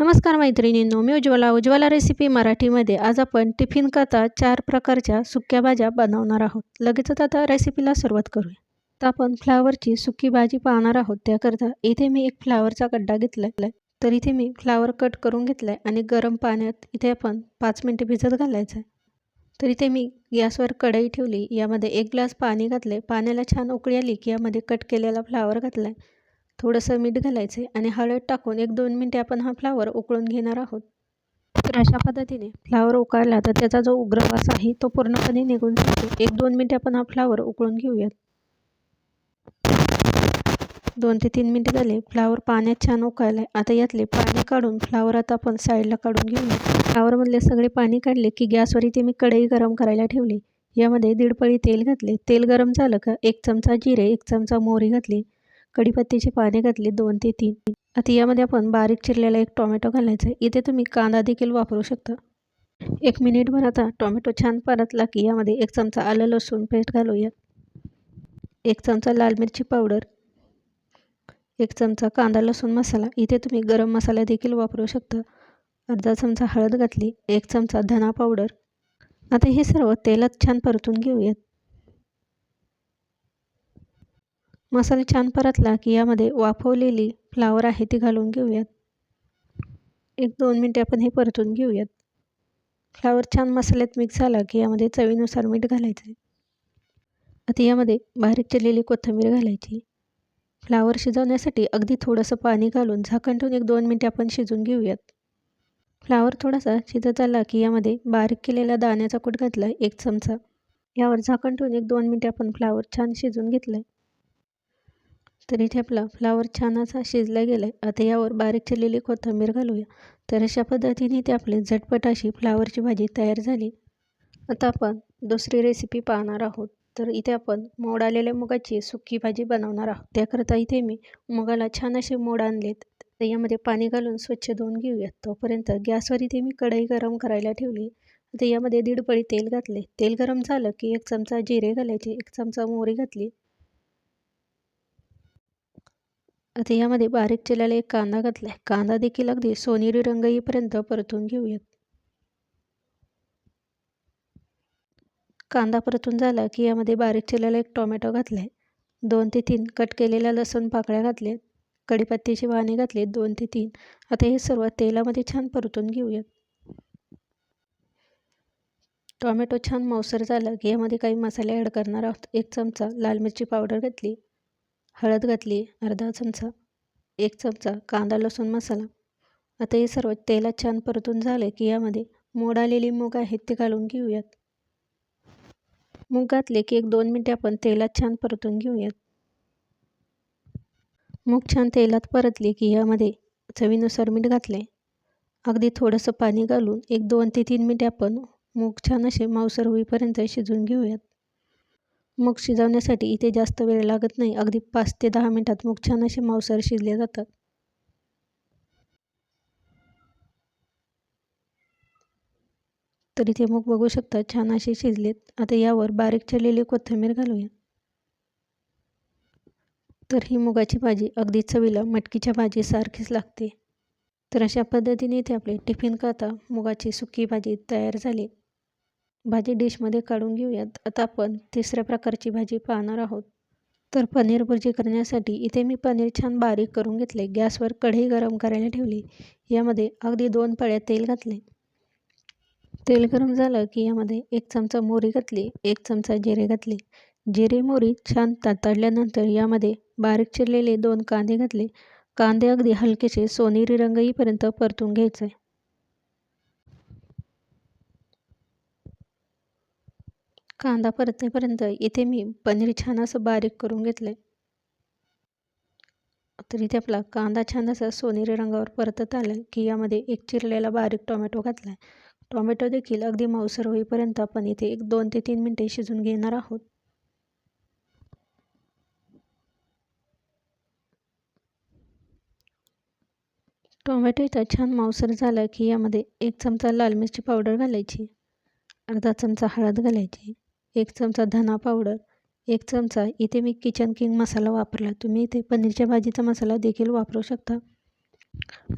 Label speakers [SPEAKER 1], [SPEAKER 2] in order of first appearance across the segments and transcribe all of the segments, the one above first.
[SPEAKER 1] नमस्कार मैत्रिणींनो मी उज्ज्वला. उज्ज्वला रेसिपी मराठीमध्ये आज आपण टिफिन करता चार प्रकारच्या सुक्या भाज्या बनवणार आहोत. लगेचच आता रेसिपीला सुरुवात करूया. तर आपण फ्लावरची सुकी भाजी पाहणार आहोत. त्याकरता इथे मी एक फ्लावरचा गड्डा घेतला तर इथे मी फ्लावर कट करून घेतला आहे आणि गरम पाण्यात इथे आपण पाच मिनटे भिजत घालायचं आहे तर इथे मी गॅसवर कढई ठेवली. यामध्ये एक ग्लास पाणी घातले पाण्याला छान उकळी आली की यामध्ये कट केलेला फ्लावर घातला आहे थोडंसं मीठ घालायचं आहे आणि हळद टाकून एक दोन मिनटे आपण हा फ्लावर उकळून घेणार आहोत. तर अशा पद्धतीने फ्लावर उकळला तर त्याचा जो उग्रवास आहे तो पूर्णपणे निघून जातो. एक दोन मिनटे आपण हा फ्लावर उकळून घेऊयात. दोन ते तीन मिनटं झाले फ्लावर पाण्यात छान उकळलं आहे आता यातले पाणी काढून फ्लावर आता आपण साईडला काढून घेऊया फ्लावरमधले सगळे पाणी काढले की गॅसवर इथे मी कढई गरम करायला ठेवली. यामध्ये दीड पळी तेल घातले. तेल गरम झालं का एक चमचा जिरे एक चमचा मोहरी घातली. कढीपत्त्याचे पाने घातले दोन ते तीन. आता यामध्ये आपण बारीक चिरलेला एक टोमॅटो घालायचा आहे. इथे तुम्ही कांदा देखील वापरू शकता. एक मिनिटभर आता टोमॅटो छान परतला की यामध्ये एक चमचा आलं लसूण पेस्ट घालूया. एक चमचा लाल मिरची पावडर. एक चमचा कांदा लसूण मसाला. इथे तुम्ही गरम मसाला देखील वापरू शकता. अर्धा चमचा हळद घातली. एक चमचा धना पावडर. आता हे सर्व तेलात छान परतून घेऊयात. मसाला छान परतला की यामध्ये वाफवलेली फ्लावर आहे ती घालून घेऊयात. एक दोन मिनटे आपण हे परतून घेऊयात. फ्लावर छान मसाल्यात मिक्स झाला की यामध्ये चवीनुसार मीठ घालायचं. आहे आता यामध्ये बारीक चिरलेली कोथिंबीर घालायची. फ्लावर शिजवण्यासाठी अगदी थोडंसं पाणी घालून झाकण ठेवून एक दोन मिनटे आपण शिजून घेऊयात. फ्लावर थोडासा शिजत आला की यामध्ये बारीक केलेला दाण्याचा कूट घातला एक चमचा. यावर झाकण ठेवून एक दोन मिनटे आपण फ्लावर छान शिजून घेतलं आहे तर इथे आपला फ्लावर छान असा शिजला गेला आहे आता यावर बारीक चिरलेली कोथिंबीर घालूया. तर अशा पद्धतीने ते आपली झटपट अशी फ्लावरची भाजी तयार झाली. आता आपण दुसरी रेसिपी पाहणार आहोत. तर इथे आपण मोड आलेल्या मुगाची सुकी भाजी बनवणार आहोत. त्याकरता इथे मी मुगाला छान असे मोड आणलेत. तर यामध्ये पाणी घालून स्वच्छ धुवून घेऊयात. तोपर्यंत गॅसवर इथे मी कढई गरम करायला ठेवली. आता यामध्ये दीड पळी तेल घातले तेल गरम झालं की एक चमचा जिरे घालायचे एक चमचा मोहरी घातली. आता यामध्ये बारीक चिरलेला एक कांदा घातला आहे कांदा देखील अगदी सोनेरी रंग येईपर्यंत परतून घेऊयात. कांदा परतून झाला की यामध्ये बारीक चिरलेला एक टोमॅटो घातला आहे दोन ते तीन कट केलेल्या लसूण पाकळ्या घातल्या कढीपत्त्याची वाणे घातले दोन ते तीन. आता हे सर्व तेलामध्ये छान परतून घेऊयात. टोमॅटो छान मौसर झाला की यामध्ये काही मसाले ॲड करणार आहोत. एक चमचा लाल मिरची पावडर घातली. हळद घातली अर्धा चमचा एक चमचा कांदा लसूण मसाला. आता हे सर्व तेलात छान परतून झाले की यामध्ये मोड आलेली मूग आहेत ते घालून घेऊयात. मूग घातले की एक दोन मिनटे आपण तेलात छान परतून घेऊयात. मूग छान तेलात परतले की यामध्ये चवीनुसार मीठ घातले अगदी थोडंसं पाणी घालून एक दोन ते तीन मिनटे आपण मूग छान असे मांसर होईपर्यंत शिजून घेऊयात. मूग शिजवण्यासाठी इथे जास्त वेळ लागत नाही. अगदी पाच ते दहा मिनटात मूग छान असे मावसर शिजले जातात. तर इथे मूग बघू शकता छान असे शिजलेत. आता यावर बारीक चिरलेली कोथिंबीर घालूया. तर ही मुगाची भाजी अगदी चवीला मटकीच्या भाजीसारखीच लागते. तर अशा पद्धतीने इथे आपले टिफिन करता मुगाची सुकी भाजी तयार झाली. भाजी डिशमध्ये काढून घेऊयात. आता आपण तिसऱ्या प्रकारची भाजी पाहणार आहोत. तर पनीर भुर्जी करण्यासाठी इथे मी पनीर छान बारीक करून घेतले. गॅसवर कढई गरम करायला ठेवली. यामध्ये अगदी दोन पळ्या तेल घातले. तेल गरम झालं की यामध्ये एक चमचा मोहरी घातली. एक चमचा जिरे घातले. जिरे मोहरी छान तातडल्यानंतर यामध्ये बारीक चिरलेले दोन कांदे घातले. कांदे अगदी हलकेसे सोनेरी रंग येईपर्यंत परतून घ्यायचे. कांदा परतेपर्यंत इथे मी पनीर छान असं बारीक करून घेतलं तर इथे आपला कांदा छान असा सोनेरी रंगावर परतत आला की यामध्ये एक चिरलेला बारीक टोमॅटो घातला टोमॅटो देखील अगदी मावसर होईपर्यंत आपण इथे एक दोन ते तीन मिनटे शिजून घेणार आहोत. टोमॅटो इथं छान मांसर झाला की यामध्ये एक चमचा लाल मिरची पावडर घालायची अर्धा चमचा हळद घालायची एक चमचा धना पावडर एक चमचा इथे मी किचन किंग मसाला वापरला. तुम्ही इथे पनीरच्या भाजीचा मसाला देखील वापरू शकता.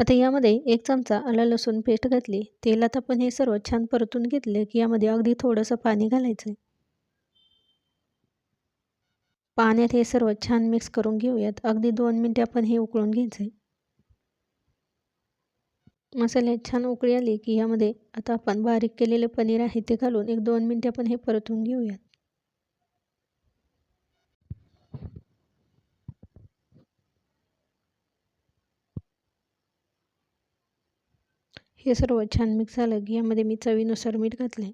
[SPEAKER 1] आता यामध्ये एक चमचा आलं लसूण पेस्ट घातली. तेलात आपण हे सर्व छान परतून घेतले की यामध्ये अगदी थोडंसं पाणी घालायचं आहे पाण्यात हे सर्व छान मिक्स करून घेऊयात. अगदी दोन मिनटे आपण हे उकळून घ्यायचं आहे मसाल्यात छान उकळी आली की यामध्ये आता आपण बारीक केलेले पनीर आहे ते घालून एक दोन मिनटे आपण हे परतून घेऊयात. हे सर्व छान मिक्स झालं की यामध्ये मी चवीनुसार मीठ घातले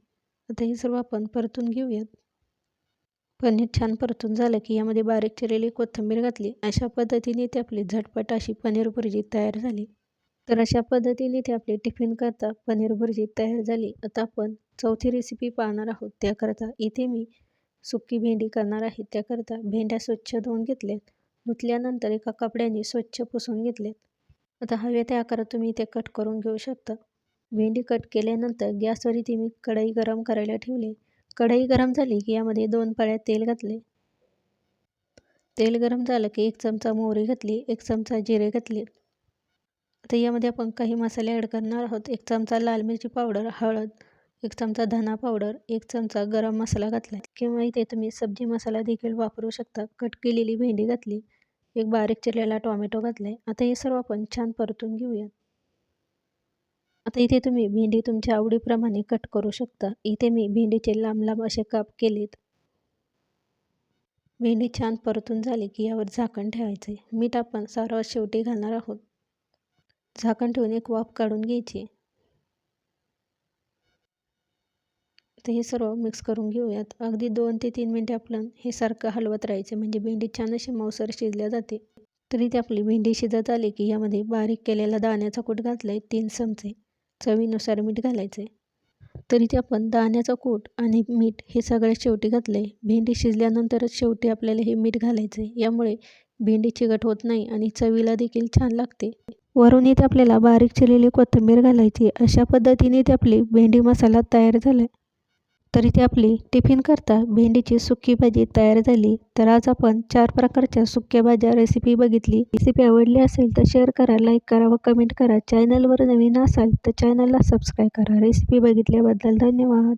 [SPEAKER 1] आता हे सर्व आपण परतून घेऊयात. पनीर छान परतून झालं की यामध्ये बारीक चिरलेली कोथिंबीर घातली. अशा पद्धतीने ते आपली झटपट अशी पनीर भुर्जी तयार झाली. तर अशा पद्धतीने ते आपली टिफिन करता पनीर भुर्जी तयार झाली. आता आपण चौथी रेसिपी पाहणार आहोत. त्याकरता इथे मी सुकी भेंडी करणार आहे. त्याकरता भेंड्या स्वच्छ धुवून घेतल्यात. धुतल्यानंतर एका कपड्याने स्वच्छ पुसून घेतल्यात. आता हवे त्या आकारात तुम्ही ते कट करून घेऊ शकता. भेंडी कट केल्यानंतर गॅसवर इथे मी कढई गरम करायला ठेवले. कढई गरम झाली की यामध्ये दोन पळ्या तेल घातले. तेल गरम झालं की एक चमचा मोहरी घातली. एक चमचा जिरे घातले. आता यामध्ये आपण काही मसाले ॲड करणार आहोत. एक चमचा लाल मिरची पावडर हळद एक चमचा धना पावडर एक चमचा गरम मसाला घातला. किंवा इथे तुम्ही सब्जी मसाला देखील वापरू शकता. कट केलेली भेंडी घातली एक बारीक चिरलेला टोमॅटो घातला आता हे सर्व आपण छान परतून घेऊयात. आता इथे तुम्ही भेंडी तुमच्या आवडीप्रमाणे कट करू शकता. इथे मी भेंडीचे लांब लांब असे काप केलेत. भेंडी छान परतून झाली की यावर झाकण ठेवायचे मीठ आपण सर्वात शेवटी घालणार आहोत. झाकण ठेवून एक वाफ काढून घ्यायची. तर हे सर्व मिक्स करून घेऊयात. अगदी दोन ते तीन मिनटे आपण हे सारखं हलवत राहायचे म्हणजे भेंडी छान अशी मऊसर शिजल्या जाते. तरी ते आपली भेंडी शिजत आली की यामध्ये बारीक केलेला दाण्याचा कूट घातला आहे तीन चमचे चवीनुसार मीठ घालायचे तरी ते आपण दाण्याचा कूट आणि मीठ हे सगळ्यात शेवटी घातले भेंडी शिजल्यानंतरच शेवटी आपल्याला हे मीठ घालायचे यामुळे भेंडी चिकट होत नाही आणि चवीला देखील छान लागते. वरून इथे आपल्याला बारीक चिरलेली कोथिंबीर घालायची अशा पद्धतीने ते आपली भेंडी मसाला तयार झाला. तर इथे आपली टिफिन करता भेंडीची सुकी भाजी तयार झाली. तर आज आपण चार प्रकारच्या सुक्या भाज्या रेसिपी बघितली. रेसिपी आवडली असेल तर शेअर करा लाईक करा व कमेंट करा. चॅनलवर नवीन असाल तर चॅनलला सबस्क्राईब करा. रेसिपी बघितल्याबद्दल धन्यवाद.